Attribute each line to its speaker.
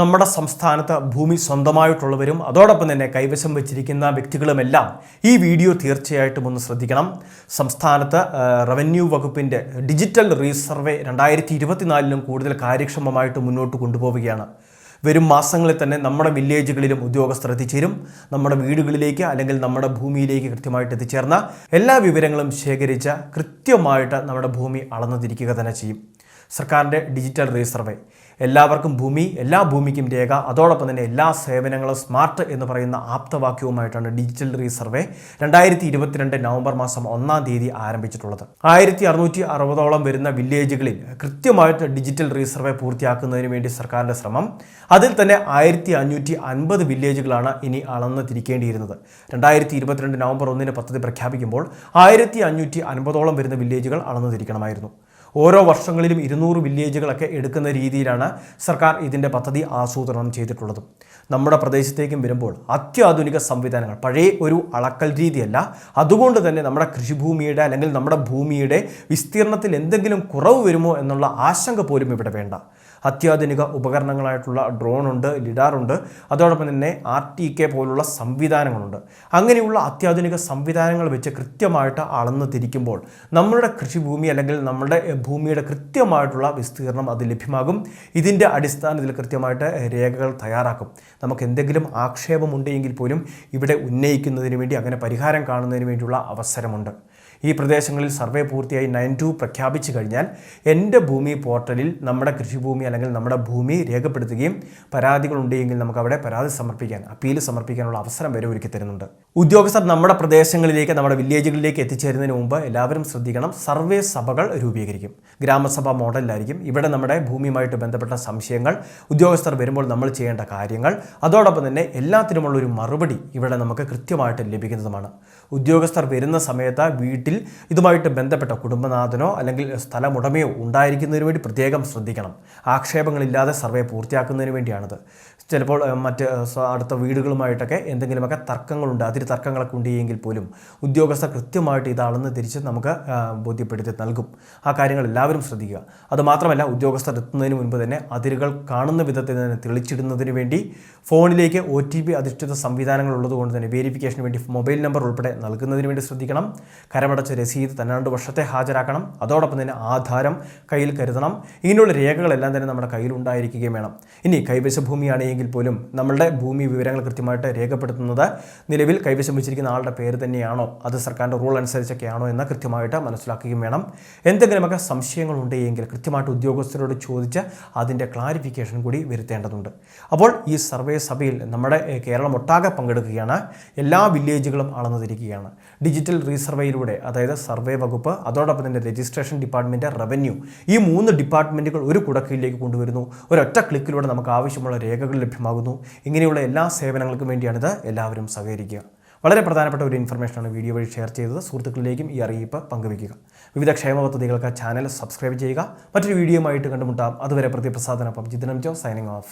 Speaker 1: നമ്മുടെ സംസ്ഥാനത്ത് ഭൂമി സ്വന്തമായിട്ടുള്ളവരും അതോടൊപ്പം തന്നെ കൈവശം വെച്ചിരിക്കുന്ന വ്യക്തികളുമെല്ലാം ഈ വീഡിയോ തീർച്ചയായിട്ടും ഒന്ന് ശ്രദ്ധിക്കണം. സംസ്ഥാനത്ത് റവന്യൂ വകുപ്പിന്റെ ഡിജിറ്റൽ റീസർവേ രണ്ടായിരത്തി ഇരുപത്തിനാലിലും കൂടുതൽ കാര്യക്ഷമമായിട്ട് മുന്നോട്ട് കൊണ്ടുപോവുകയാണ്. വരും മാസങ്ങളിൽ തന്നെ നമ്മുടെ വില്ലേജുകളിലും ഉദ്യോഗസ്ഥർ എത്തിച്ചേരും. നമ്മുടെ വീടുകളിലേക്ക് അല്ലെങ്കിൽ നമ്മുടെ ഭൂമിയിലേക്ക് കൃത്യമായിട്ട് എത്തിച്ചേർന്ന എല്ലാ വിവരങ്ങളും ശേഖരിച്ച കൃത്യമായിട്ട് നമ്മുടെ ഭൂമി അളന്നു തന്നെ ചെയ്യും. സർക്കാരിന്റെ ഡിജിറ്റൽ റീസർവേ. എല്ലാവർക്കും ഭൂമി എല്ലാ ഭൂമിക്കും രേഖ അതോടൊപ്പം തന്നെ എല്ലാ സേവനങ്ങളും സ്മാർട്ട് എന്ന് പറയുന്ന ആപ്തവാക്യവുമായിട്ടാണ് ഡിജിറ്റൽ റീസർവേ രണ്ടായിരത്തി ഇരുപത്തിരണ്ട് നവംബർ മാസം ഒന്നാം തീയതി ആരംഭിച്ചിട്ടുള്ളത്. ആയിരത്തി അറുന്നൂറ്റി അറുപതോളം വരുന്ന വില്ലേജുകളിൽ കൃത്യമായിട്ട് ഡിജിറ്റൽ റീസർവേ പൂർത്തിയാക്കുന്നതിന് വേണ്ടി സർക്കാരിന്റെ ശ്രമം. അതിൽ തന്നെ ആയിരത്തി അഞ്ഞൂറ്റി അൻപത് വില്ലേജുകളാണ് ഇനി അളന്ന് തിരിക്കേണ്ടിയിരുന്നത്. രണ്ടായിരത്തി ഇരുപത്തിരണ്ട് നവംബർ ഒന്നിന് പദ്ധതി പ്രഖ്യാപിക്കുമ്പോൾ ആയിരത്തി അഞ്ഞൂറ്റി അൻപതോളം വരുന്ന വില്ലേജുകൾ അളന്നു തിരിക്കണമായിരുന്നു. ഓരോ വർഷങ്ങളിലും ഇരുന്നൂറ് വില്ലേജുകളൊക്കെ എടുക്കുന്ന രീതിയിലാണ് സർക്കാർ ഇതിന്റെ പദ്ധതി ആസൂത്രണം ചെയ്തിട്ടുള്ളത്. നമ്മുടെ പ്രദേശത്തേക്കും വരുമ്പോൾ അത്യാധുനിക സംവിധാനങ്ങൾ പഴയ ഒരു അളക്കൽ രീതിയല്ല. അതുകൊണ്ട് തന്നെ നമ്മുടെ കൃഷിഭൂമിയുടെ അല്ലെങ്കിൽ നമ്മുടെ ഭൂമിയുടെ വിസ്തീർണത്തിൽ എന്തെങ്കിലും കുറവ് വരുമോ എന്നുള്ള ആശങ്ക പോലും ഇവിടെ വേണ്ട. അത്യാധുനിക ഉപകരണങ്ങളായിട്ടുള്ള ലിഡാർ ഉണ്ട് അതോടൊപ്പം തന്നെ ആർ ടി കെ പോലുള്ള സംവിധാനങ്ങളുണ്ട്. അങ്ങനെയുള്ള അത്യാധുനിക സംവിധാനങ്ങൾ വെച്ച് കൃത്യമായിട്ട് അളന്ന് തിരിക്കുമ്പോൾ നമ്മളുടെ കൃഷിഭൂമി അല്ലെങ്കിൽ നമ്മുടെ ഭൂമിയുടെ കൃത്യമായിട്ടുള്ള വിസ്തീർണം അത് ലഭ്യമാകും. ഇതിന്റെ അടിസ്ഥാനത്തിൽ കൃത്യമായിട്ട് രേഖകൾ തയ്യാറാക്കും. നമുക്ക് എന്തെങ്കിലും ആക്ഷേപമുണ്ടെങ്കിൽ പോലും ഇവിടെ ഉന്നയിക്കുന്നതിന് വേണ്ടി അങ്ങനെ പരിഹാരം കാണുന്നതിന് വേണ്ടിയുള്ള അവസരമുണ്ട്. ഈ പ്രദേശങ്ങളിൽ സർവേ പൂർത്തിയായി നയൻ ടു പ്രഖ്യാപിച്ചു കഴിഞ്ഞാൽ എന്റെ ഭൂമി പോർട്ടലിൽ നമ്മുടെ കൃഷിഭൂമി അല്ലെങ്കിൽ നമ്മുടെ ഭൂമി രേഖപ്പെടുത്തുകയും പരാതികൾ ഉണ്ടെങ്കിൽ നമുക്ക് അവിടെ പരാതി സമർപ്പിക്കാൻ അപ്പീൽ സമർപ്പിക്കാനുള്ള അവസരം വരെ ഒരുക്കി തരുന്നുണ്ട്. ഉദ്യോഗസ്ഥർ നമ്മുടെ പ്രദേശങ്ങളിലേക്ക് നമ്മുടെ വില്ലേജുകളിലേക്ക് എത്തിച്ചേരുന്നതിന് മുമ്പ് എല്ലാവരും ശ്രദ്ധിക്കണം സർവേ സഭകൾ രൂപീകരിക്കും. ഗ്രാമസഭ മോഡലിലായിരിക്കും. ഇവിടെ നമ്മുടെ ഭൂമിയുമായിട്ട് ബന്ധപ്പെട്ട സംശയങ്ങൾ ഉദ്യോഗസ്ഥർ വരുമ്പോൾ നമ്മൾ ചെയ്യേണ്ട കാര്യങ്ങൾ. അതോടൊപ്പം തന്നെ എല്ലാത്തിനുമുള്ള ഒരു മറുപടി ഇവിടെ നമുക്ക് കൃത്യമായിട്ട് ലഭിക്കുന്നതുമാണ്. ഉദ്യോഗസ്ഥർ വരുന്ന സമയത്ത് വീട്ടിൽ ഇതുമായിട്ട് ബന്ധപ്പെട്ട കുടുംബനാഥനോ അല്ലെങ്കിൽ സ്ഥലമുടമയോ ഉണ്ടായിരിക്കുന്നതിന് വേണ്ടി പ്രത്യേകം ശ്രദ്ധിക്കണം. ആക്ഷേപങ്ങളില്ലാതെ സർവേ പൂർത്തിയാക്കുന്നതിന് വേണ്ടിയാണിത്. ചിലപ്പോൾ മറ്റ് അടുത്ത വീടുകളുമായിട്ടൊക്കെ എന്തെങ്കിലുമൊക്കെ തർക്കങ്ങളുണ്ട്. അതിരി തർക്കങ്ങളൊക്കെ ഉണ്ടെങ്കിൽ പോലും ഉദ്യോഗസ്ഥ കൃത്യമായിട്ട് ഇതാണെന്ന് തിരിച്ച് നമുക്ക് ബോധ്യപ്പെടുത്തി നൽകും. ആ കാര്യങ്ങൾ എല്ലാവരും ശ്രദ്ധിക്കുക. അതുമാത്രമല്ല ഉദ്യോഗസ്ഥർ എത്തുന്നതിന് മുൻപ് തന്നെ അതിരുകൾ കാണുന്ന വിധത്തിൽ തന്നെ തെളിച്ചിടുന്നതിന് വേണ്ടി ഫോണിലേക്ക് ഒ ടി പി അധിഷ്ഠിത സംവിധാനങ്ങൾ ഉള്ളതുകൊണ്ട് തന്നെ വേരിഫിക്കേഷന് വേണ്ടി മൊബൈൽ നമ്പർ ഉൾപ്പെടെ നൽകുന്നതിന് വേണ്ടി ശ്രദ്ധിക്കണം. കരമടച്ച രസീത് പന്ത്രണ്ട് വർഷത്തെ ഹാജരാക്കണം. അതോടൊപ്പം തന്നെ ആധാരം കയ്യിൽ കരുതണം. ഇങ്ങനെയുള്ള രേഖകളെല്ലാം തന്നെ നമ്മുടെ കയ്യിൽ ഉണ്ടായിരിക്കുകയും വേണം. ഇനി കൈവശ ഭൂമിയാണെങ്കിൽ പോലും നമ്മളുടെ ഭൂമി വിവരങ്ങൾ കൃത്യമായിട്ട് രേഖപ്പെടുത്തുന്നത് നിലവിൽ കൈവശം വെച്ചിരിക്കുന്ന ആളുടെ പേര് തന്നെയാണോ? അത് സർക്കാരിന്റെ റൂൾ അനുസരിച്ചൊക്കെയാണോ എന്ന് കൃത്യമായിട്ട് മനസ്സിലാക്കുകയും വേണം. എന്തെങ്കിലുമൊക്കെ സംശയങ്ങൾ ഉണ്ടെങ്കിൽ കൃത്യമായിട്ട് ഉദ്യോഗസ്ഥരോട് ചോദിച്ച് അതിന്റെ ക്ലാരിഫിക്കേഷൻ കൂടി വരുത്തേണ്ടതുണ്ട്. അപ്പോൾ ഈ സർവേ സഭയിൽ നമ്മുടെ കേരളം ഒട്ടാകെ പങ്കെടുക്കുകയാണ്. എല്ലാ വില്ലേജുകളും അളന്നുതിരിക്കുകയാണ് ഡിജിറ്റൽ റീസർവേയിലൂടെ അതായത് സർവേ വകുപ്പ് അതോടൊപ്പം തന്നെ രജിസ്ട്രേഷൻ ഡിപ്പാർട്ട്മെന്റ് റവന്യൂ ഈ മൂന്ന് ഡിപ്പാർട്ട്മെന്റുകൾ ഒരു കുടക്കീഴിലേക്ക് കൊണ്ടുവരുന്നു. ഒരൊറ്റ ക്ലിക്കിലൂടെ നമുക്ക് ആവശ്യമുള്ള രേഖകൾ ലഭ്യമാകുന്നു. ഇങ്ങനെയുള്ള എല്ലാ സേവനങ്ങൾക്കും വേണ്ടിയാണിത്. എല്ലാവരും സഹകരിക്കുക. വളരെ പ്രധാനപ്പെട്ട ഒരു ഇൻഫർമേഷനാണ് വീഡിയോ വഴി ഷെയർ ചെയ്തത്. സുഹൃത്തുക്കളിലേക്കും ഈ അറിയിപ്പ് പങ്കുവയ്ക്കുക. വിവിധ ക്ഷേമ പദ്ധതികൾക്ക് ചാനൽ സബ്സ്ക്രൈബ് ചെയ്യുക. മറ്റൊരു വീഡിയോയുമായിട്ട് കണ്ടുമുട്ടാം. അതുവരെ പ്രതിപ്രസാദനൊപ്പം ജിതനം ജോ സൈനിങ് ഓഫ്